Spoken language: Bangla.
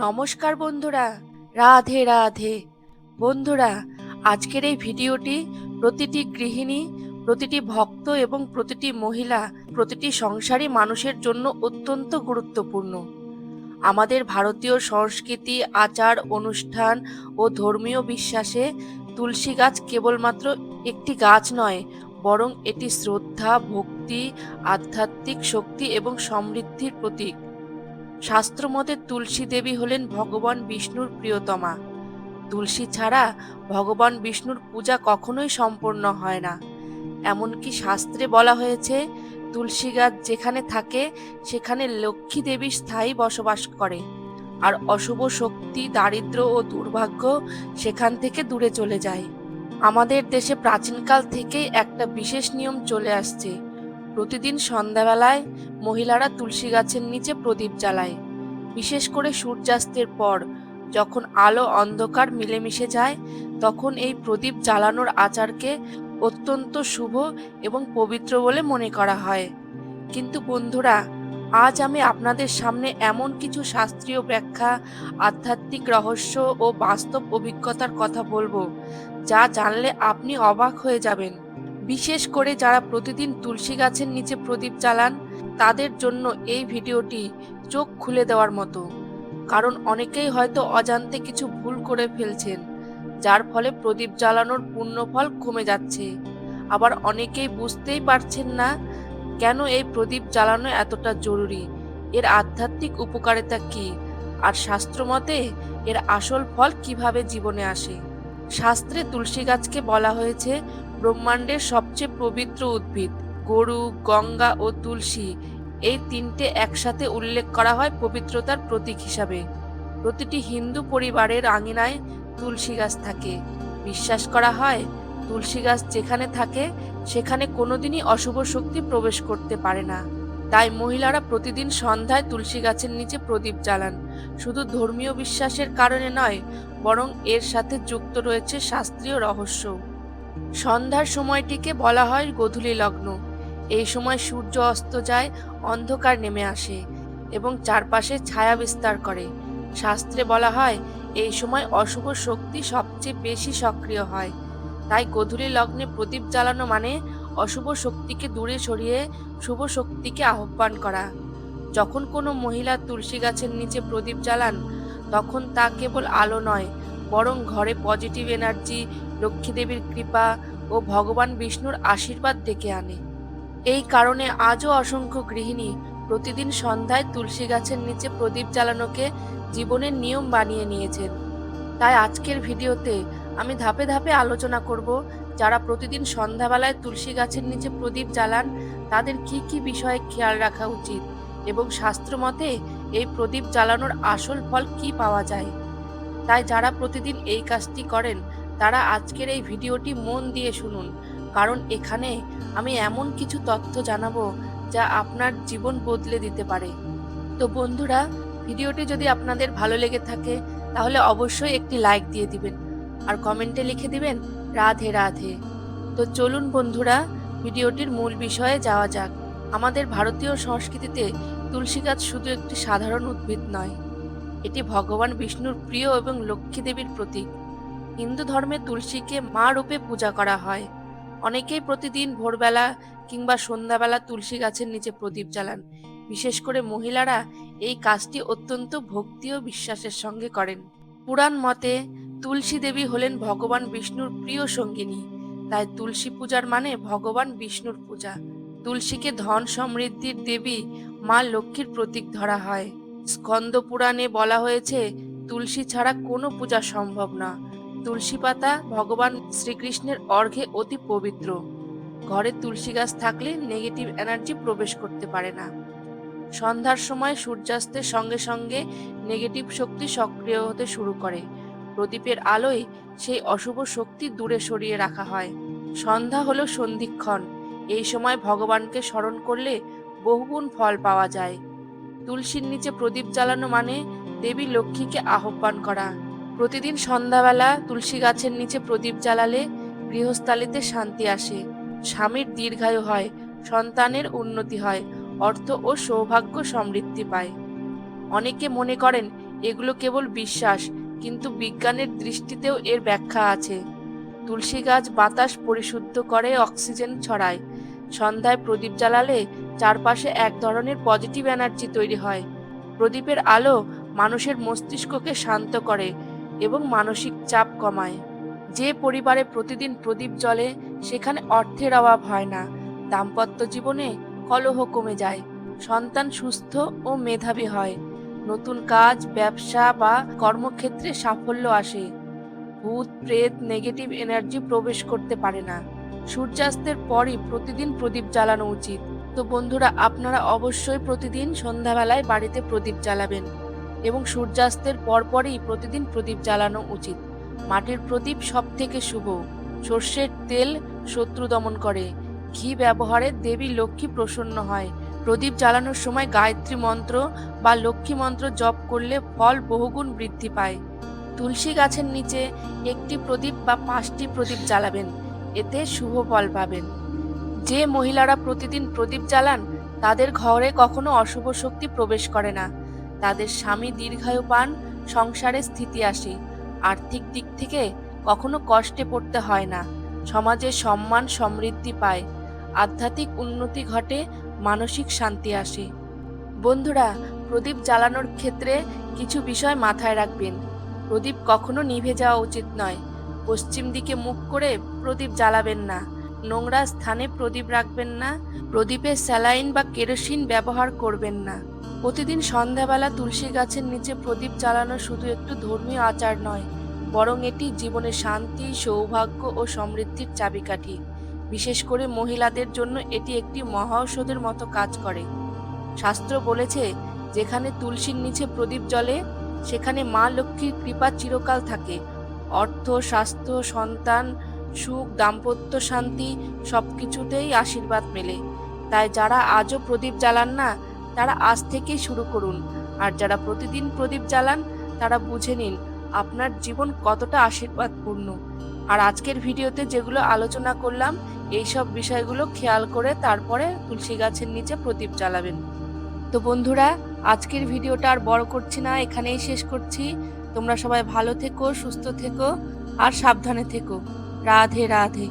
নমস্কার বন্ধুরা, রাধে রাধে। বন্ধুরা, আজকের এই ভিডিওটি প্রতিটি গৃহিণী, প্রতিটি ভক্ত এবং প্রতিটি মহিলা, প্রতিটি সংসারী মানুষের জন্য অত্যন্ত গুরুত্বপূর্ণ। আমাদের ভারতীয় সংস্কৃতি, আচার, অনুষ্ঠান ও ধর্মীয় বিশ্বাসে তুলসী গাছ কেবলমাত্র একটি গাছ নয়, বরং এটি শ্রদ্ধা, ভক্তি, আধ্যাত্মিক শক্তি এবং সমৃদ্ধির প্রতীক। শাস্ত্রমতে তুলসী দেবী হলেন ভগবান বিষ্ণুর প্রিয়তমা। তুলসী ছাড়া ভগবান বিষ্ণুর পূজা কখনোই সম্পূর্ণ হয় না। এমনকি শাস্ত্রে বলা হয়েছে, তুলসী গাছ যেখানে থাকে, সেখানে লক্ষ্মী দেবী স্থায়ী বসবাস করে। আর অশুভ শক্তি, দারিদ্র্য ও দুর্ভাগ্য সেখান থেকে দূরে চলে যায়। আমাদের দেশে প্রাচীনকাল থেকেই একটা বিশেষ নিয়ম চলে আসছে। প্রতিদিন সন্ধ্যাবেলায় মহিলারা তুলসী গাছের নিচে প্রদীপ জ্বালায়। বিশেষ করে সূর্যাস্তের পর, যখন আলো অন্ধকার মিলেমিশে যায়, তখন এই প্রদীপ জ্বালানোর আচারকে অত্যন্ত শুভ এবং পবিত্র বলে মনে করা হয়। কিন্তু বন্ধুরা, আজ আমি আপনাদের সামনে এমন কিছু শাস্ত্রীয় ব্যাখ্যা, আধ্যাত্মিক রহস্য ও বাস্তব অভিজ্ঞতার কথা বলব, যা জানলে আপনি অবাক হয়ে যাবেন। বিশেষ করে যারা প্রতিদিন তুলসী গাছের নিচে প্রদীপ জ্বালান, তাদের জন্য এই ভিডিওটি চোখ খুলে দেওয়ার মতো। কারণ অনেকেই হয়তো অজান্তে কিছু ভুল করে ফেলছেন, যার ফলে প্রদীপ জ্বালানোর পুণ্যফল কমে যাচ্ছে। আবার অনেকেই বুঝতেই পারছেন না কেন এই প্রদীপ জ্বালানো এতটা জরুরি, এর আধ্যাত্মিক উপকারিতা কি, আর শাস্ত্রমতে এর আসল ফল কীভাবে জীবনে আসে? শাস্ত্রে তুলসী গাছকে বলা হয়েছে ব্রহ্মাণ্ডের সবচেয়ে পবিত্র উদ্ভিদ, গরু, গঙ্গা ও তুলসী। এই তিনটে একসাথে উল্লেখ করা হয় পবিত্রতার প্রতীক হিসাবে। প্রতিটি হিন্দু পরিবারের আঙিনায় তুলসী গাছ থাকে। বিশ্বাস করা হয়, তুলসী গাছ যেখানে থাকে, সেখানে কোনোদিনই অশুভ শক্তি প্রবেশ করতে পারে না। তাই মহিলারা প্রতিদিন সন্ধ্যায় তুলসী গাছের নিচে প্রদীপ জ্বালান। শুধু ধর্মীয় বিশ্বাসের কারণে নয়, বরং এর সাথে যুক্ত রয়েছে শাস্ত্রীয় রহস্য। সন্ধ্যার সময়টিকে বলা হয় গোধূলি লগ্ন। এই সময় সূর্য অস্ত যায়, অন্ধকার নেমে আসে এবং চারপাশে ছায়া বিস্তার করে। শাস্ত্রে বলা হয়, এই সময় অশুভ শক্তি সবচেয়ে বেশি সক্রিয় হয়। তাই গোধূলি লগ্নে প্রদীপ জ্বালানো মানে অশুভ শক্তিকে দূরে সরিয়ে শুভ শক্তিকে আহ্বান করা। যখন কোনো মহিলা তুলসী গাছের নিচে প্রদীপ জ্বালান, তখন তা কেবল আলো নয়, বরং ঘরে পজিটিভ এনার্জি লক্ষ্মী দেবীর কৃপা ও ভগবান বিষ্ণুর আশীর্বাদ ডেকে আনে। এই কারণে আজও অসংখ্য গৃহিণী প্রতিদিন সন্ধ্যায় তুলসী গাছের নিচে প্রদীপ জ্বালানোকে জীবনের নিয়ম বানিয়ে নিয়েছেন। তাই আজকের ভিডিওতে আমি ধাপে ধাপে আলোচনা করব, যারা প্রতিদিন সন্ধ্যাবেলায় তুলসী গাছের নিচে প্রদীপ জ্বালান, তাদের কি কি বিষয়ে খেয়াল রাখা উচিত এবং শাস্ত্র মতে এই প্রদীপ জ্বালানোর আসল ফল কি পাওয়া যায়। তাই যারা প্রতিদিন এই কাজটি করেন তারা আজকের এই ভিডিওটি মন দিয়ে শুনুন, কারণ এখানে আমি এমন কিছু তথ্য জানাব যা আপনার জীবন বদলে দিতে পারে। তো বন্ধুরা, ভিডিওটি যদি আপনাদের ভালো লেগে থাকে, তাহলে অবশ্যই একটি লাইক দিয়ে দিবেন, আর কমেন্টে লিখে দিবেন, রাধে রাধে। তো চলুন বন্ধুরা, ভিডিওটির মূল বিষয়ে যাওয়া যাক। আমাদের ভারতীয় সংস্কৃতিতে তুলসী গাছ শুধু একটি সাধারণ উদ্ভিদ নয়, এটি ভগবান বিষ্ণুর প্রিয় এবং লক্ষ্মী দেবীর প্রতীক। হিন্দু ধর্মে তুলসীকে মা রূপে পূজা করা হয়। অনেকেই প্রতিদিন ভোরবেলা কিংবা সন্ধ্যাবেলা তুলসী গাছের নিচে প্রদীপ জ্বালান। বিশেষ করে মহিলারা এই কাজটি অত্যন্ত ভক্তি ও বিশ্বাসের সঙ্গে করেন। পুরাণ মতে, তুলসী দেবী হলেন ভগবান বিষ্ণুর প্রিয় সঙ্গিনী। তাই তুলসী পূজার মানে ভগবান বিষ্ণুর পূজা। তুলসীকে ধন সমৃদ্ধির দেবী মা লক্ষ্মীর প্রতীক ধরা হয়। স্কন্দ পুরাণে বলা হয়েছে, তুলসী ছাড়া কোনো পূজা সম্ভব না। তুলসী পাতা ভগবান শ্রীকৃষ্ণের অর্ঘে অতি পবিত্র। ঘরে তুলসী গাছ থাকলে নেগেটিভ এনার্জি প্রবেশ করতে পারে না। সন্ধ্যার সময় সূর্যাস্তের সঙ্গে সঙ্গে নেগেটিভ শক্তি সক্রিয় হতে শুরু করে। প্রদীপের আলোয় সেই অশুভ শক্তি দূরে সরিয়ে রাখা হয়। সন্ধ্যা হলো সন্ধিক্ষণ। এই সময় ভগবানকে স্মরণ করলে বহুগুণ ফল পাওয়া যায়। তুলসীর নিচে প্রদীপ জ্বালানো মানে দেবী লক্ষ্মীকে আহ্বান করা। প্রতিদিন সন্ধ্যাবেলা তুলসী গাছের নিচে প্রদীপ জ্বালালে গৃহস্থালিতে শান্তি আসে। স্বামীর দীর্ঘায়ু হয়, সন্তানের উন্নতি হয়, অর্থ ও সৌভাগ্য সমৃদ্ধি পায়। অনেকে মনে করেন, এগুলো কেবল বিশ্বাস, কিন্তু বিজ্ঞানের দৃষ্টিতেও এর ব্যাখ্যা আছে। তুলসী গাছ বাতাস পরিশুদ্ধ করে অক্সিজেন ছড়ায়। সন্ধ্যায় প্রদীপ জ্বালালে চারপাশে এক ধরনের পজিটিভ এনার্জি তৈরি হয়। প্রদীপের আলো মানুষের মস্তিষ্ককে শান্ত করে এবং মানসিক চাপ কমায়। যে পরিবারে প্রতিদিন প্রদীপ জ্বলে, সেখানে অর্থের অভাব হয় না। দাম্পত্য জীবনে কলহ কমে যায়। সন্তান সুস্থ ও মেধাবী হয়। নতুন কাজ, ব্যবসা বা কর্মক্ষেত্রে সাফল্য আসে। ভূত, প্রেত, নেগেটিভ এনার্জি প্রবেশ করতে পারে না। সূর্যাস্তের পরই প্রতিদিন প্রদীপ জ্বালানো উচিত। তো বন্ধুরা, আপনারা অবশ্যই প্রতিদিন সন্ধ্যাবেলায় বাড়িতে প্রদীপ জ্বালাবেন। এবং সূর্যাস্তের পরপরই প্রতিদিন প্রদীপ জ্বালানো উচিত। মাটির প্রদীপ সব থেকে শুভ। সর্ষের তেল শত্রু দমন করে। ঘি ব্যবহারে দেবী লক্ষ্মী প্রসন্ন হয়। প্রদীপ জ্বালানোর সময় গায়ত্রী মন্ত্র বা লক্ষ্মী মন্ত্র জপ করলে ফল বহুগুণ বৃদ্ধি পায়। তুলসী গাছের নিচে একটি প্রদীপ বা পাঁচটি প্রদীপ জ্বালাবেন। এতে শুভ ফল পাবেন। যে মহিলারা প্রতিদিন প্রদীপ জ্বালান, তাদের ঘরে কখনো অশুভ শক্তি প্রবেশ করে না। তাদের স্বামী দীর্ঘায়ু পান, সংসারে স্থিতি আসে। আর্থিক দিক থেকে কখনো কষ্টে পড়তে হয় না। সমাজে সম্মান সমৃদ্ধি পায়। আধ্যাত্মিক উন্নতি ঘটে, মানসিক শান্তি আসে। বন্ধুরা, প্রদীপ জ্বালানোর ক্ষেত্রে কিছু বিষয় মাথায় রাখবেন। প্রদীপ কখনো নিভে যাওয়া উচিত নয়। পশ্চিম দিকে মুখ করে প্রদীপ জ্বালাবেন না। নোংরা স্থানে প্রদীপ রাখবেন না, প্রদীপে স্যালাইন বা কেরোসিন ব্যবহার করবেন না। প্রতিদিন সন্ধ্যাবেলা তুলসী গাছের নিচে প্রদীপ জ্বালানো শুধু একটু ধর্মীয় আচার নয়, বরং এটি জীবনে শান্তি, সৌভাগ্য ও সমৃদ্ধির চাবিকাঠি। বিশেষ করে মহিলাদের জন্য এটি একটি মহাঔষধের মতো কাজ করে। শাস্ত্র বলেছে, যেখানে তুলসীর নিচে প্রদীপ জ্বলে, সেখানে মা লক্ষ্মীর কৃপা চিরকাল থাকে। অর্থ, স্বাস্থ্য, সন্তান সুখ, দাম্পত্য শান্তি সব কিছুতেই আশীর্বাদ মেলে। তাই যারা আজও প্রদীপ জ্বালান না, তারা আজ থেকেই শুরু করুন। আর যারা প্রতিদিন প্রদীপ জ্বালান, তারা বুঝে নিন আপনার জীবন কতটা আশীর্বাদপূর্ণ। আর আজকের ভিডিওতে যেগুলো আলোচনা করলাম এই সব বিষয়গুলো খেয়াল করে তারপরে তুলসী গাছের নিচে প্রদীপ জ্বালাবেন। তো বন্ধুরা, আজকের ভিডিওটা আর বড় করছি না, এখানেই শেষ করছি। তোমরা সবাই ভালো থেকো, সুস্থ থেকো, আর সাবধানে থেকো। রাধে রাধে।